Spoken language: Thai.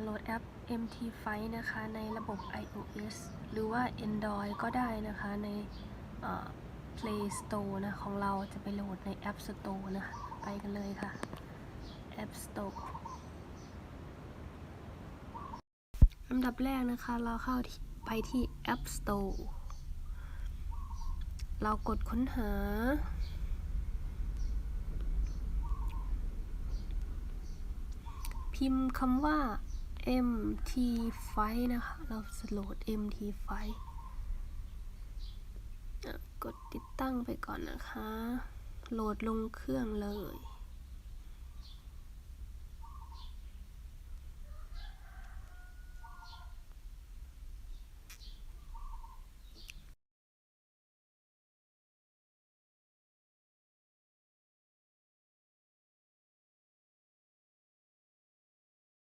โหลดแอป MT Fight นะคะ ในระบบ iOS หรือว่า Android ก็ได้นะคะ ใน Play Store นะ ของเราจะไปโหลดใน App Store นะคะไปกันเลยค่ะ App Store อันดับแรกนะคะ เราเข้าไปที่ App Store เรากดค้นหาพิมพ์คำว่า mt5 นะคะ เราจะโหลด mt5 กดติดตั้งไปก่อนนะคะ โหลดลงเครื่องเลย